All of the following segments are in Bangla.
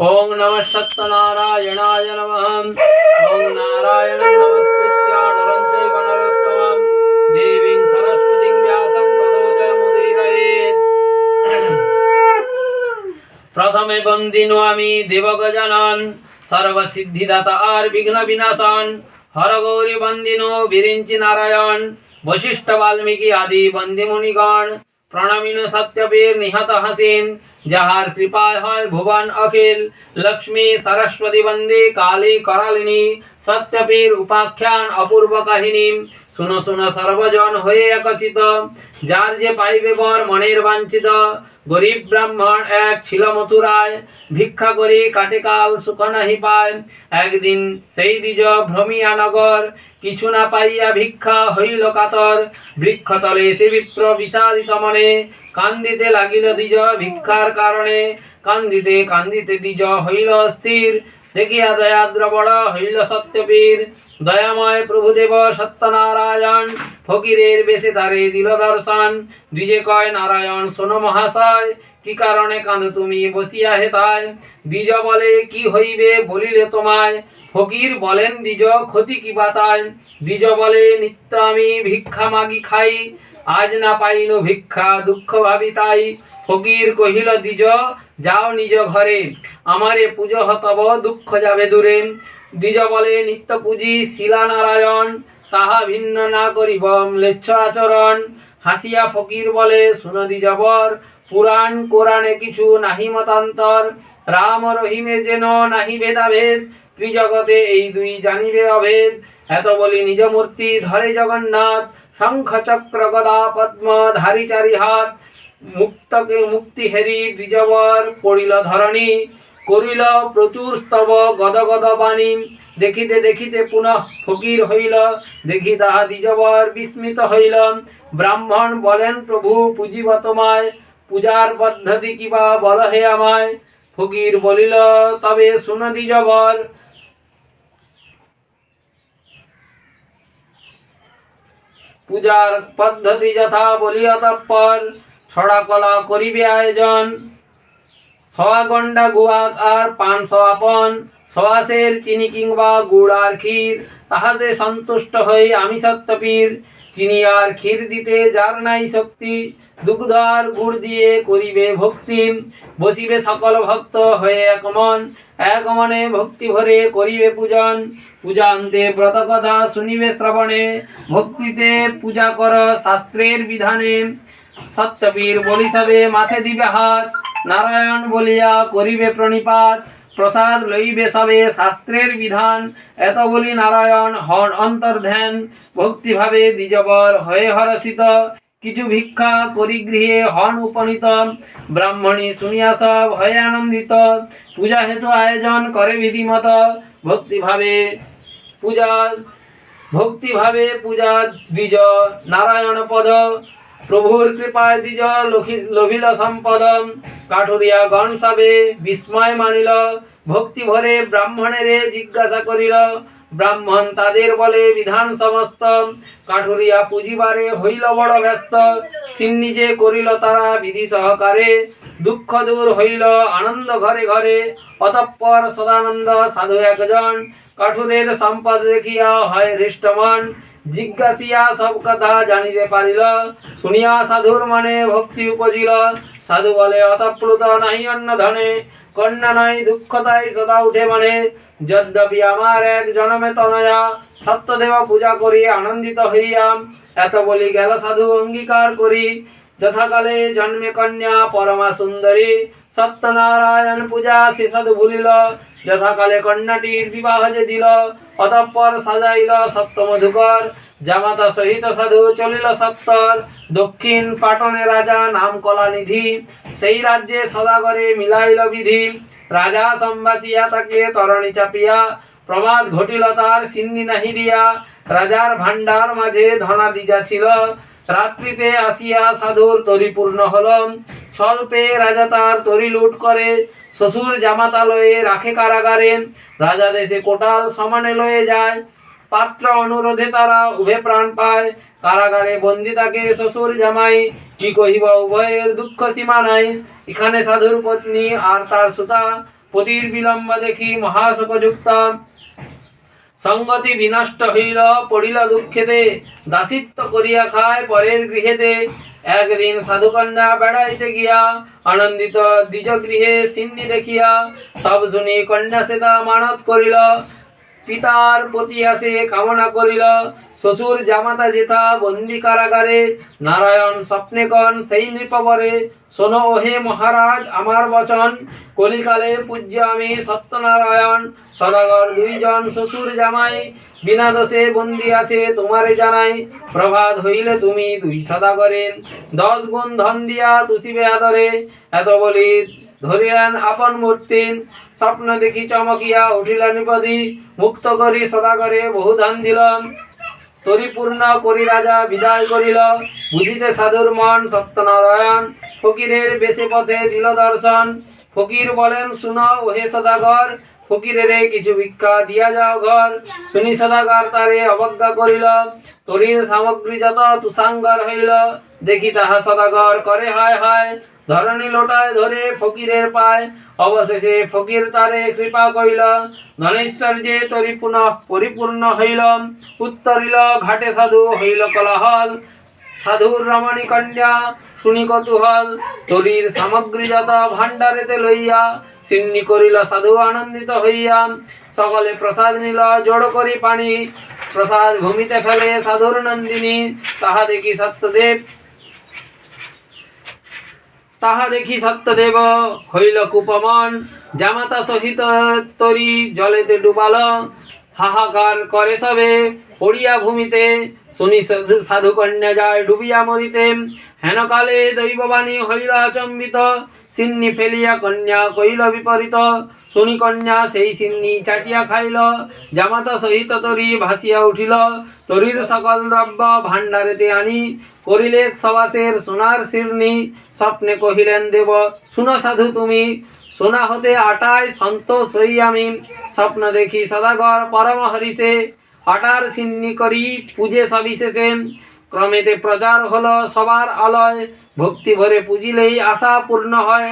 ओम नमः सत्यनारायणाय नमः। ओम नारायण नमस्कृत्य नरं चैव नरोत्तमं देवीं सरस्वतीं व्यासं ततो जयमुदीरयेत् प्रथमे वन्दिनोऽमि सर्वसिद्धिदाता हर गौरी वन्दिनो विरिञ्चि नारायण वशिष्ठ वाल्मीकि आदि वन्दिमुनिगण প্রণমিনু সত্যবীর নিহত হাসিন, যাহার কৃপায় হয় ভুবন অখিল, লক্ষ্মী সরস্বতী বন্দে কালী করালিনী সত্যপীর উপাখ্যান অপূর্ব কাহিনী। শুনো শুনো, সর্বজন হয়ে একচিত। যার যে পাইবে বর মনের বাঞ্ছিত। গরিব ব্রাহ্মণ এক ছিল মথুরায়। ভিক্ষা করি কাটে কাল সুখ নাহি পায়। একদিন সেই দ্বিজ ভ্রমিয়া নগর। কিছু না পাইয়া ভিক্ষা হইল কাতর। বৃক্ষতলে সে বিপ্র বিষাদিত মনে। কান্দিতে লাগিল দ্বিজ ভিক্ষার কারণে। কান্দিতে কান্দিতে দ্বিজ হইল স্থির দেখিয়া দয়াদ্র বড় হইল সত্যবীর। দয়াময় প্রভুদেব সত্যনারায়ণ, ফকিরের বেশে তারে দিল দর্শন। দ্বিজে কয়, নারায়ণ, শোনো মহাশয়, কি কারণে কাঁদ তুমি? বসিয়া হেতায় দ্বিজ বলে, কি হইবে বলিলে তোমায়? ফকির বলেন, দ্বিজ ক্ষতি কি বাতায় দ্বিজ বলে, নিত্য আমি ভিক্ষা মাগি খাই। আজ না পাইনু ভিক্ষা, দুঃখ ভাবি তাই। ফকির কহিল, দ্বিজ, যাও নিজ ঘরে। আমারে পুজো হতব, দুঃখ যাবে দূরে। দ্বিজ বলে, নিত্য পূজি শিলা নারায়ণ, তাহা ভিন্ন না করিব, ম্লেচ্ছ আচরণ। হাসিয়া ফকির বলে, শুনো দ্বিজবর পুরাণ কোরআনে কিছু নাহি মতান্তর। রাম রহিমে যেন নাহি ভেদাভেদ, ত্রিজগতে এই দুই জানিবে অভেদ। এত বলি নিজ মূর্তি, ধরে জগন্নাথ। শঙ্খ চক্র গদা পদ্ম ধারি চারি হাত মুক্তকে মুক্তি হেরি দ্বিজবর পড়িল ধরণী, করিল প্রচুর স্তব গদ গদ বাণী, দেখিতে দেখিতে পুনঃ ফকির হইল, দেখি তাহা দ্বিজবর বিস্মিত হইল। ব্রাহ্মণ বলেন, প্রভু, পুজিব তোমায়, পূজার পদ্ধতি কিবা বল হে আমায়? ফকির বলিল, তবে শুন দ্বিজবর পূজার পদ্ধতি যথা বলিয়া তৎপর ছড়া কলা করিবে আয়োজন। সওয়া গন্ডা গুয়াক আর পান সওয়াপন সওয়াশের চিনি কিংবা গুড় আর ক্ষীর, তাহাতে সন্তুষ্ট হই আমি সত্যপীর। চিনি আর ক্ষীর দিতে যার নাই শক্তি, দুগ্ধ আর গুড় দিয়ে করিবে ভক্তি। বসিবে সকল ভক্ত হয়ে একমন একমনে ভক্তি ভরে করিবে পূজন। পূজান্তে ব্রত কথা শুনিবে শ্রবণে, ভক্তিতে পূজা কর শাস্ত্রের বিধানে। সত্যবীর বলি সবে, মাথে দিবে হাত, নারায়ণ বলিয়া করিবে প্রণিপাত, প্রসাদ লইবে সবে শাস্ত্রের বিধান। এত বলি নারায়ণ হন অন্তর্ধ্যান, ভক্তিভাবে দ্বিজবর হয়ে হরসিত কিছু ভিক্ষা করি গৃহে হন উপনীত, ব্রাহ্মণী শুনিয়া সব হয়ে আনন্দিত। পূজা হেতু আয়োজন করে বিধিমত, ভক্তিভাবে পূজা, ভক্তিভাবে পূজা দ্বিজ, নারায়ণ পদ, প্রভুর কৃপায় দ্বিজ লভিল সম্পদ, কাঠুরিয়া গণ সাবে, বিস্ময় মানিল, ভক্তি ভরে ব্রাহ্মণেরে জিজ্ঞাসা করিল, ব্রাহ্মণ তাদের বলে, বিধান সমস্ত, কাঠুরিয়া পুঁজিবারে হইল বড় ব্যস্ত সিন্নিজে করিল তারা বিধি সহকারে, দুঃখ দূর হইল, আনন্দ ঘরে ঘরে, অতঃপর সদানন্দ সাধু একজন কাঠুরের সম্পদ দেখিয়া হয় হৃষ্টমন। জিজ্ঞাসিয়া সব কথা জানিতে পারিল। শুনিয়া সাধুর মনে ভক্তি উপজিল। সাধু বলে অতপ্লুত নাহি অন্য ধনে। কন্যা নাই, দুঃখ তাই সদা উঠে মনে। যদ্যপি আমার এক জনমে তনয়া, সত্যদেব পূজা করি আনন্দিত হইয়াম। এত বলি গেল সাধু অঙ্গীকার করি। যথাকালে জন্মে কন্যা পরমা সুন্দরী, সত্যনারায়ণ পূজা সে সাধু ভুলিল যথাকালে কন্যাটির বিবাহ যে দিল, অতঃপর সাজাইল সত্য মধুকর জামাতা সহিত সাধু চলিল সত্তর। দক্ষিণ পাটনে রাজা নাম কলানিধি সেই রাজ্যে সদাগরে মিলাইল বিধি। রাজা সম্বাসিয়া তাকে তরণী চাপিয়া প্রমাদ ঘটিল তার সিন্নি নাহি দিয়া। রাজার ভান্ডার মাঝে ধনা দিজা ছিল। রাত্রিতে আসিয়া সাধুর তরিপূর্ণ হল। স্বল্পে রাজা তার তরি লুট করে, শ্বশুর জামাতা লয়ে রাখে কারাগারে। রাজা দেশে কোটাল সমানে লয়ে যায়। পাত্র অনুরোধে তারা উভে প্রাণ পায়। কারাগারে বন্দি থাকে শ্বশুর জামাই। কি কহিব উভয়ের দুঃখ সীমা নাই। এখানে সাধুর পত্নী আর তার সুতা, পতির বিলম্ব দেখি মহাশোকযুক্ত। সঙ্গতি বিনষ্ট হইল, পড়িল দুঃখেতে, দাসিত্ব করিয়া খায় পরের গৃহেতে। একদিন সাধুকন্যা বেড়াইতে গিয়া আনন্দিত দ্বিজ গৃহে সিন্নি দেখিয়া সব শুনি কন্যা সেতা মানত করিল। পিতার প্রতি আসে কামনা করিল, শ্বশুর জামাতা জেঠা বন্দি কারাগারে, নারায়ণ স্বপ্নে কন সেই নৃপবরে। শোনো ওহে মহারাজ, আমার বচন। কলিকালে পূজ্য আমি সত্যনারায়ণ। সদাগর দুইজন শ্বশুর জামাই, বিনা দোষে বন্দি আছে তোমারে জানাই। প্রভাত হইলে তুমি দুই সদাগরের দশ গুণ ধন দিয়া তুষিবে আদরে। এত বলি ধরিলেন আপন মূর্তি। স্বপ্ন দেখি চমকিয়া উঠিল নিপদি মুক্ত করি সদা করে বহু দান দিলাম। তরিপূর্ণ করি রাজা বিদায় করিল বুঝিতে সাধুর মন সত্যনারায়ণ ফকিরের বেশে পথে দিল দর্শন ফকির বলেন, শুনো ওহে সদাগর ফকিরের কিছু ভিক্ষা দিয়া যাও ঘর। শুনি সদাগর তারে অবজ্ঞা করিল। তরির সামগ্রী যত তুষাঙ্গর হইল। দেখি তাহা সদাগর করে, হায় হায়। ধরণী লোটায় ধরে ফকিরের পায়। অবশেষে ফকির তারে কৃপা কইল ধনেশ্বর্যে তরি পুনঃ পরিপূর্ণ হইল। উত্তরিল, ঘাটে সাধু হইল কলহল। সাধুর রমণী কন্যা, শুনি কতুহল। তরির সামগ্রী যত ভাণ্ডারেতে লইয়া, সিন্নি করিল সাধু আনন্দিত হইয়া। সকলে প্রসাদ নিল, জড় করি পানি। প্রসাদ ভূমিতে ফেলে সাধুর নন্দিনী, তাহা দেখি সত্যদেব। তাহা দেখি সত্যদেব, হইল কুপমন। জামাতা সহিত তরি জলেতে ডুবাল। হাহাকার করে সবে। পড়িয়া ভূমিতে শুনি সাধু কন্যা যায় ডুবিয়া মরিতে। হেনকালে দৈববাণী হইল আচম্বিত, সিন্নি ফেলিয়া কন্যা কইল বিপরীত। শুনি কন্যা সেই সিন্নি চাটিয়া খাইল, জামাতা সহিত তরি ভাসিয়া উঠিল। তরির সকল দ্রব্য ভাণ্ডারেতে আনি করিলে সবাসের সোনার শিরনি স্বপ্নে কহিলেন, দেব, শুনো সাধু তুমি সোনা হতে আটায় সন্তোষ হই আমি। স্বপ্ন দেখি সদাগর পরম হরিষে আটার সিন্নি করি পূজে সবিশেষে। ক্রমেতে প্রচার হলো সবার আলয়। ভক্তি ভরে পুজিলেই আশা পূর্ণ হয়।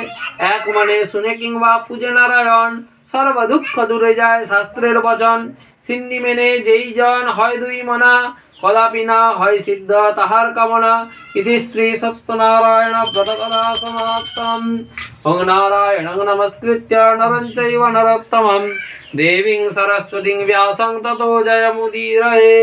এক মনে শুনে কিংবা পূজে নারায়ণ। সর্ব দুঃখ দূরে যায় শাস্ত্রের বচন। সিন্নি মেনে যেই জন হয় দুই মনা। কদাপি না হয় সিদ্ধ তাহার কামনা। ইতি শ্রী সত্যনারায়ণ ব্রতকথা সমাপ্তম। ওং নারায়ণং নমস্কৃত্য নরং চৈব নরোত্তমম দেবীং সরস্বতীং ব্যাসং ততো জয়মুদীরয়ে